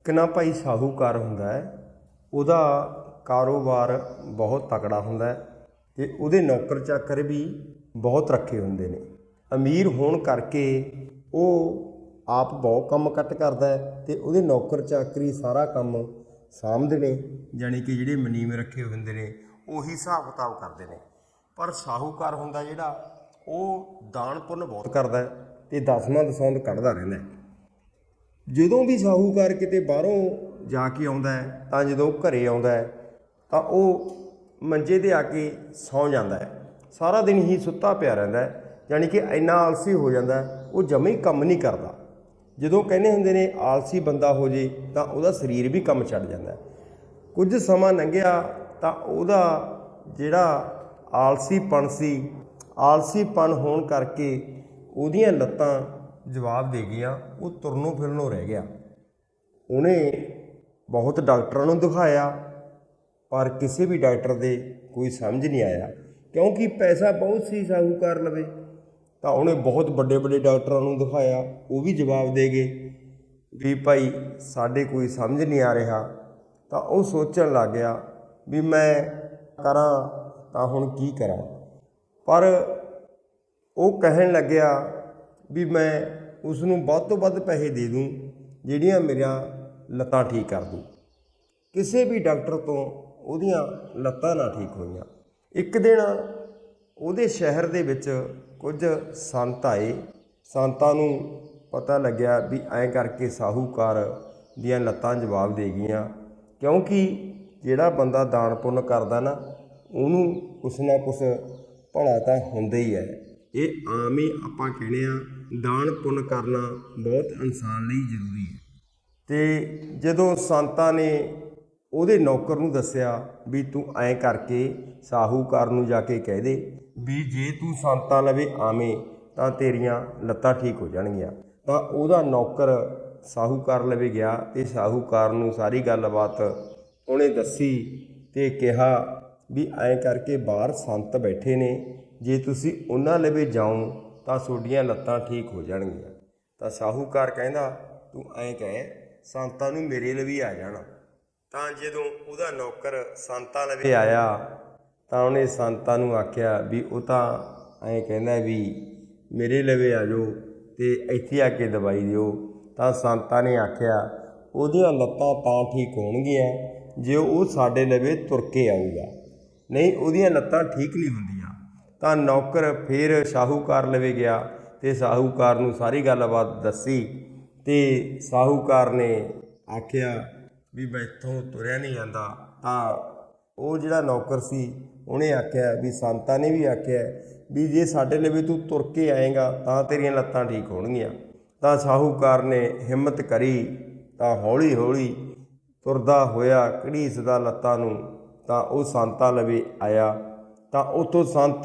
ਇੱਕ ਨਾ ਭਾਈ ਸਾਹੂਕਾਰ ਹੁੰਦਾ ਹੈ, ਉਹਦਾ ਕਾਰੋਬਾਰ ਬਹੁਤ ਤਕੜਾ ਹੁੰਦਾ ਹੈ ਤੇ ਉਹਦੇ ਨੌਕਰ ਚਾਕਰ ਵੀ ਬਹੁਤ ਰੱਖੇ ਹੁੰਦੇ ਨੇ। ਅਮੀਰ ਹੋਣ ਕਰਕੇ ਉਹ ਆਪ ਬਹੁਤ ਕੰਮ ਕੱਟ ਕਰਦਾ ਹੈ ਤੇ ਉਹਦੇ ਨੌਕਰ ਚਾਕਰੀ ਸਾਰਾ ਕੰਮ ਸਾਂਭਦੇ ਨੇ, ਜਾਣੀ ਕਿ ਜਿਹੜੇ ਮਨੀਮ ਰੱਖੇ ਹੁੰਦੇ ਨੇ, ਉਹੀ ਹਿਸਾਬ ਕਿਤਾਬ ਕਰਦੇ ਨੇ। ਪਰ ਸਾਹੂਕਾਰ ਹੁੰਦਾ ਜਿਹੜਾ, ਉਹ ਦਾਨ ਪੁੰਨ ਬਹੁਤ ਕਰਦਾ ਹੈ ਤੇ ਦਸਵਾਂ ਦਸੌਂਦ ਕੱਢਦਾ ਰਹਿੰਦਾ ਜਦੋਂ ਵੀ ਸਾਹੂਕਾਰ ਕਿਤੇ ਬਾਹਰੋਂ ਜਾ ਕੇ ਆਉਂਦਾ ਹੈ, ਤਾਂ ਜਦੋਂ ਘਰੇ ਆਉਂਦਾ ਹੈ, ਤਾਂ ਉਹ ਮੰਜੇ ਤੇ ਆ ਕੇ ਸੌਂ ਜਾਂਦਾ ਹੈ। ਸਾਰਾ ਦਿਨ ਹੀ ਸੁੱਤਾ ਪਿਆ ਰਹਿੰਦਾ ਹੈ, ਯਾਨੀ ਕਿ ਇੰਨਾ ਆਲਸੀ ਹੋ ਜਾਂਦਾ ਉਹ ਜਮੇ ਹੀ ਕੰਮ ਨਹੀਂ ਕਰਦਾ। ਜਦੋਂ ਕਹਿੰਦੇ ਹੁੰਦੇ ਨੇ, ਆਲਸੀ ਬੰਦਾ ਹੋ ਜੇ, ਤਾਂ ਉਹਦਾ ਸਰੀਰ ਵੀ ਕੰਮ ਛੱਡ ਜਾਂਦਾ ਕੁਝ ਸਮਾਂ ਲੰਘਿਆ, ਤਾਂ ਉਹਦਾ ਜਿਹੜਾ ਆਲਸੀਪਣ ਸੀ, ਆਲਸੀਪਣ ਹੋਣ ਕਰਕੇ ਉਹਦੀਆਂ ਲੱਤਾਂ ਜਵਾਬ ਦੇ ਗਈਆਂ, ਉਹ ਤੁਰਨੋਂ ਫਿਰਨੋਂ ਰਹਿ ਗਿਆ। ਉਹਨੇ ਬਹੁਤ ਡਾਕਟਰਾਂ ਨੂੰ ਦਿਖਾਇਆ, ਪਰ ਕਿਸੇ ਵੀ ਡਾਕਟਰ ਦੇ ਕੋਈ ਸਮਝ ਨਹੀਂ ਆਇਆ, ਕਿਉਂਕਿ ਪੈਸਾ ਬਹੁਤ ਸੀ ਸਾਹੂਕਾਰ ਲਵੇ। ਤਾਂ ਉਹਨੇ ਬਹੁਤ ਵੱਡੇ ਵੱਡੇ ਡਾਕਟਰਾਂ ਨੂੰ ਦਿਖਾਇਆ, ਉਹ ਵੀ ਜਵਾਬ ਦੇ ਗਏ ਵੀ ਭਾਈ ਸਾਡੇ ਕੋਈ ਸਮਝ ਨਹੀਂ ਆ ਰਿਹਾ। ਤਾਂ ਉਹ ਸੋਚਣ ਲੱਗ ਗਿਆ ਵੀ ਮੈਂ ਕਰਾਂ ਤਾਂ ਹੁਣ ਕੀ ਕਰਾਂ। ਪਰ ਉਹ ਕਹਿਣ ਲੱਗਿਆ ਵੀ ਮੈਂ ਉਸ ਨੂੰ ਵੱਧ ਤੋਂ ਵੱਧ ਪੈਸੇ ਦੇ ਦੂੰ, ਜਿਹੜੀਆਂ ਮੇਰੀਆਂ ਲੱਤਾਂ ਠੀਕ ਕਰ ਦੂੰ। ਕਿਸੇ ਵੀ ਡਾਕਟਰ ਤੋਂ ਉਹਦੀਆਂ ਲੱਤਾਂ ਨਾ ਠੀਕ ਹੋਈਆਂ। ਇੱਕ ਦਿਨ ਉਹਦੇ ਸ਼ਹਿਰ ਦੇ ਵਿੱਚ ਕੁਝ ਸੰਤ ਆਏ। ਸੰਤਾਂ ਨੂੰ ਪਤਾ ਲੱਗਿਆ ਵੀ ਐਂ ਕਰਕੇ ਸਾਹੂਕਾਰ ਦੀਆਂ ਲੱਤਾਂ ਜਵਾਬ ਦੇ ਗਈਆਂ। ਕਿਉਂਕਿ ਜਿਹੜਾ ਬੰਦਾ ਦਾਨ ਪੁੰਨ ਕਰਦਾ ਨਾ, ਉਹਨੂੰ ਕੁਛ ਨਾ ਕੁਛ ਭਲਾ ਤਾਂ ਹੁੰਦਾ ਹੀ ਹੈ। ਇਹ ਆਮ ਹੀ ਆਪਾਂ ਕਹਿੰਦੇ ਆ ਦਾਨ ਪੁੰਨ ਕਰਨਾ ਬਹੁਤ ਇਨਸਾਨ ਲਈ ਜ਼ਰੂਰੀ ਹੈ। ਤੇ ਜਦੋਂ ਸੰਤਾਂ ਨੇ ਉਹਦੇ ਨੌਕਰ ਨੂੰ ਦੱਸਿਆ ਵੀ ਤੂੰ ਐਂ ਕਰਕੇ ਸਾਹੂਕਾਰ ਨੂੰ ਜਾ ਕੇ ਕਹਿ ਦੇ ਵੀ ਜੇ ਤੂੰ ਸੰਤਾਂ ਲਵੇ ਆਵੇਂ ਤਾਂ ਤੇਰੀਆਂ ਲੱਤਾਂ ਠੀਕ ਹੋ ਜਾਣਗੀਆਂ। ਤਾਂ ਉਹਦਾ ਨੌਕਰ ਸਾਹੂਕਾਰ ਲਵੇ ਗਿਆ ਤੇ ਸਾਹੂਕਾਰ ਨੂੰ ਸਾਰੀ ਗੱਲਬਾਤ ਉਹਨੇ ਦੱਸੀ ਤੇ ਕਿਹਾ ਵੀ ਐਂ ਕਰਕੇ ਬਾਹਰ ਸੰਤ ਬੈਠੇ ਨੇ, ਜੇ ਤੁਸੀਂ ਉਹਨਾਂ ਲਵੇ ਜਾਓ ਤਾਂ ਤੁਹਾਡੀਆਂ ਲੱਤਾਂ ਠੀਕ ਹੋ ਜਾਣਗੀਆਂ। ਤਾਂ ਸਾਹੂਕਾਰ ਕਹਿੰਦਾ, ਤੂੰ ਐਂ ਕਹਿ, ਸੰਤਾਂ ਨੂੰ ਮੇਰੇ ਲਈ ਵੀ ਆ ਜਾਣਾ। ਤਾਂ ਜਦੋਂ ਉਹਦਾ ਨੌਕਰ ਸੰਤਾਂ ਲਵੇ ਆਇਆ, ਤਾਂ ਉਹਨੇ ਸੰਤਾਂ ਨੂੰ ਆਖਿਆ ਵੀ ਉਹ ਤਾਂ ਐਂ ਕਹਿੰਦਾ ਵੀ ਮੇਰੇ ਲਵੇ ਆ ਜਾਓ ਤੇ ਇੱਥੇ ਆ ਕੇ ਦਵਾਈ ਦਿਓ। ਤਾਂ ਸੰਤਾਂ ਨੇ ਆਖਿਆ, ਉਹਦੀਆਂ ਲੱਤਾਂ ਤਾਂ ਠੀਕ ਹੋਣਗੀਆਂ, ਜੇ ਉਹ ਸਾਡੇ ਲਵੇ ਤੁਰ ਕੇ ਆਊਗਾ। ਨਹੀਂ, ਉਹਦੀਆਂ ਲੱਤਾਂ ਠੀਕ ਨਹੀਂ ਹੁੰਦੀਆਂ। ਤਾਂ ਨੌਕਰ ਫਿਰ ਸ਼ਾਹੂਕਾਰ ਲਵੇ ਗਿਆ ਤੇ ਸ਼ਾਹੂਕਾਰ ਨੂੰ ਸਾਰੀ ਗੱਲਬਾਤ ਦੱਸੀ ਤੇ ਸ਼ਾਹੂਕਾਰ ਨੇ ਆਖਿਆ ਵੀ ਮੈਥੋਂ ਤੁਰਿਆ ਨਹੀਂ ਜਾਂਦਾ। ਤਾਂ ਉਹ ਜਿਹੜਾ ਨੌਕਰ ਸੀ, ਉਹਨੇ ਆਖਿਆ ਵੀ ਸੰਤਾਂ ਨੇ ਵੀ ਆਖਿਆ ਵੀ ਜੇ ਸਾਡੇ ਲਵੇ ਤੂੰ ਤੁਰ ਕੇ ਆਏਗਾ, ਤਾਂ ਤੇਰੀਆਂ ਲੱਤਾਂ ਠੀਕ ਹੋਣਗੀਆਂ। ਤਾਂ ਸ਼ਾਹੂਕਾਰ ਨੇ ਹਿੰਮਤ ਕਰੀ, ਤਾਂ ਹੌਲੀ ਹੌਲੀ ਤੁਰਦਾ ਹੋਇਆ, ਘੜੀਸਦਾ ਲੱਤਾਂ ਨੂੰ, ਤਾਂ ਉਹ ਸੰਤਾਂ ਲਵੇ ਆਇਆ। ਤਾਂ ਉਤੋਂ ਸੰਤ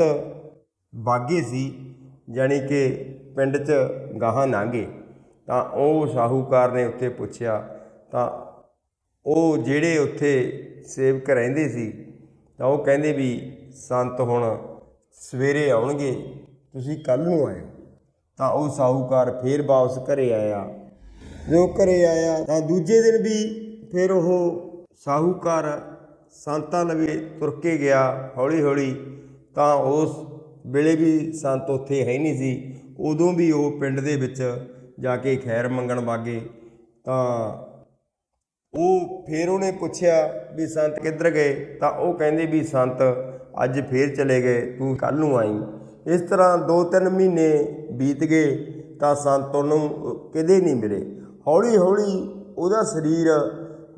ਬਾਗੇ ਸੀ, ਜਾਣੀ ਕਿ ਪਿੰਡ 'ਚ ਗਾਹਾਂ ਨਾਂਗੇ। ਤਾਂ ਉਹ ਸ਼ਾਹੂਕਾਰ ਨੇ ਉੱਥੇ ਪੁੱਛਿਆ, ਤਾਂ ਉਹ ਜਿਹੜੇ ਉੱਥੇ ਸੇਵਕ ਰਹਿੰਦੇ ਸੀ, ਤਾਂ ਉਹ ਕਹਿੰਦੇ ਵੀ ਸੰਤ ਹੁਣ ਸਵੇਰੇ ਆਉਣਗੇ, ਤੁਸੀਂ ਕੱਲ ਨੂੰ ਆਇਓ। ਤਾਂ ਉਹ ਸਾਹੂਕਾਰ ਫੇਰ ਵਾਪਸ ਘਰੇ ਆਇਆ। ਜੋ ਘਰੇ ਆਇਆ, ਤਾਂ ਦੂਜੇ ਦਿਨ ਵੀ ਫਿਰ ਉਹ ਸਾਹੂਕਾਰ ਸੰਤਾਂ ਲਵੇ ਤੁਰ ਕੇ ਗਿਆ ਹੌਲੀ ਹੌਲੀ, ਤਾਂ ਉਸ ਵੇਲੇ ਵੀ ਸੰਤ ਉੱਥੇ ਹੈ ਨਹੀਂ ਸੀ। ਉਦੋਂ ਵੀ ਉਹ ਪਿੰਡ ਦੇ ਵਿੱਚ ਜਾ ਕੇ ਖੈਰ ਮੰਗਣ ਵਾਗੇ। ਤਾਂ ਉਹ ਫਿਰ ਉਹਨੇ ਪੁੱਛਿਆ ਵੀ ਸੰਤ ਕਿੱਧਰ ਗਏ? ਤਾਂ ਉਹ ਕਹਿੰਦੇ ਵੀ ਸੰਤ, ਅੱਜ ਫੇਰ ਚਲੇ ਗਏ, ਤੂੰ ਕੱਲ ਨੂੰ ਆਈ। ਇਸ ਤਰ੍ਹਾਂ 2-3 ਮਹੀਨੇ ਬੀਤ ਗਏ, ਤਾਂ ਸੰਤ ਉਹਨੂੰ ਕਿਤੇ ਨਹੀਂ ਮਿਲੇ। ਹੌਲੀ ਹੌਲੀ ਉਹਦਾ ਸਰੀਰ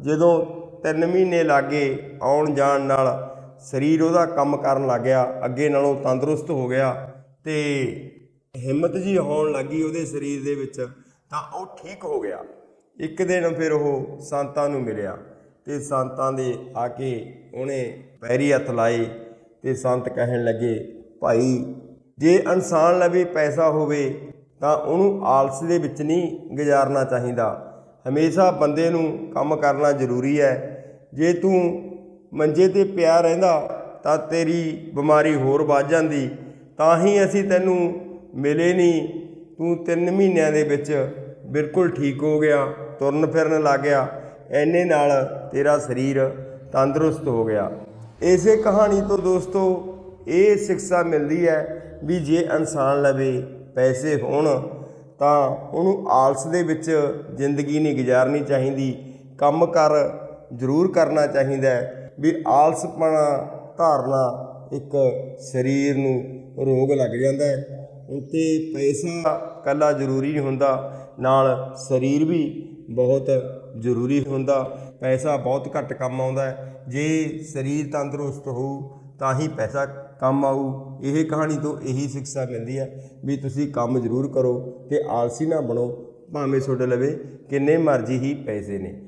ਜਦੋਂ 3 ਮਹੀਨੇ ਲਾਗੇ ਆਉਣ ਜਾਣ ਨਾਲ ਸਰੀਰ ਉਹਦਾ ਕੰਮ ਕਰਨ ਲੱਗ ਗਿਆ, ਅੱਗੇ ਨਾਲੋਂ ਤੰਦਰੁਸਤ ਹੋ ਗਿਆ ਤੇ ਹਿੰਮਤ ਜੀ ਹੋਣ ਲੱਗੀ ਉਹਦੇ ਸਰੀਰ ਦੇ ਵਿੱਚ, ਤਾਂ ਉਹ ਠੀਕ ਹੋ ਗਿਆ। ਇੱਕ ਦਿਨ ਫਿਰ ਉਹ ਸੰਤਾਂ ਨੂੰ ਮਿਲਿਆ ਤੇ ਸੰਤਾਂ ਦੇ ਆ ਕੇ ਉਹਨੇ ਪੈਰੀ ਹੱਥ ਲਾਏ ਤੇ ਸੰਤ ਕਹਿਣ ਲੱਗੇ, ਭਾਈ, ਜੇ ਇਨਸਾਨ ਲਵੇ ਪੈਸਾ ਹੋਵੇ ਤਾਂ ਉਹਨੂੰ ਆਲਸ ਦੇ ਵਿੱਚ ਨਹੀਂ ਗੁਜ਼ਾਰਨਾ ਚਾਹੀਦਾ। ਹਮੇਸ਼ਾ ਬੰਦੇ ਨੂੰ ਕੰਮ ਕਰਨਾ ਜ਼ਰੂਰੀ ਹੈ। ਜੇ ਤੂੰ ਮੰਜੇ ਤੇ ਪਿਆ ਰਹਿੰਦਾ ਤਾਂ ਤੇਰੀ ਬਿਮਾਰੀ ਹੋਰ ਵੱਧ ਜਾਂਦੀ, ਤਾਂ ਹੀ ਅਸੀਂ ਤੈਨੂੰ ਮਿਲੇ ਨਹੀਂ। ਤੂੰ 3 ਮਹੀਨਿਆਂ ਦੇ ਵਿੱਚ ਬਿਲਕੁਲ ਠੀਕ ਹੋ ਗਿਆ, ਤੁਰਨ ਫਿਰਨ ਲੱਗ ਗਿਆ, ਐਨੇ ਨਾਲ ਤੇਰਾ ਸਰੀਰ ਤੰਦਰੁਸਤ ਹੋ ਗਿਆ। ਇਸੇ ਕਹਾਣੀ ਤੋਂ ਦੋਸਤੋ, ਇਹ ਸਿੱਖਿਆ ਮਿਲਦੀ ਹੈ ਵੀ ਜੇ ਇਨਸਾਨ ਲਵੇ, ਪੈਸੇ ਹੋਣ ਤਾਂ ਉਹਨੂੰ ਆਲਸ ਦੇ ਵਿੱਚ ਜ਼ਿੰਦਗੀ ਨਹੀਂ ਗੁਜ਼ਾਰਨੀ ਚਾਹੀਦੀ। ਕੰਮ ਕਰ ਜ਼ਰੂਰ ਕਰਨਾ ਚਾਹੀਦਾ ਵੀ ਆਲਸਪਣਾ ਧਾਰਨਾ ਇੱਕ ਸਰੀਰ ਨੂੰ ਰੋਗ ਲੱਗ ਜਾਂਦਾ ਹੈ। ਤੇ ਪੈਸਾ ਕੱਲਾ ਜ਼ਰੂਰੀ ਨਹੀਂ ਹੁੰਦਾ। ਨਾਲ ਸਰੀਰ ਵੀ ਬਹੁਤ ਜ਼ਰੂਰੀ ਹੁੰਦਾ। ਪੈਸਾ ਬਹੁਤ ਘੱਟ ਕੰਮ ਆਉਂਦਾ ਜੇ ਸਰੀਰ ਤੰਦਰੁਸਤ ਹੋਊ ਤਾਂ ਹੀ ਪੈਸਾ ਕੰਮ ਆਊ। ਇਹ ਕਹਾਣੀ ਤੋਂ ਇਹੀ ਸਿੱਖਿਆ ਮਿਲਦੀ ਹੈ ਵੀ ਤੁਸੀਂ ਕੰਮ ਜ਼ਰੂਰ ਕਰੋ ਤੇ ਆਲਸੀ ਨਾ ਬਣੋ। ਭਾਵੇਂ ਤੁਹਾਡੇ ਲਵੇ ਕਿੰਨੇ ਮਰਜ਼ੀ ਹੀ ਪੈਸੇ ਨੇ।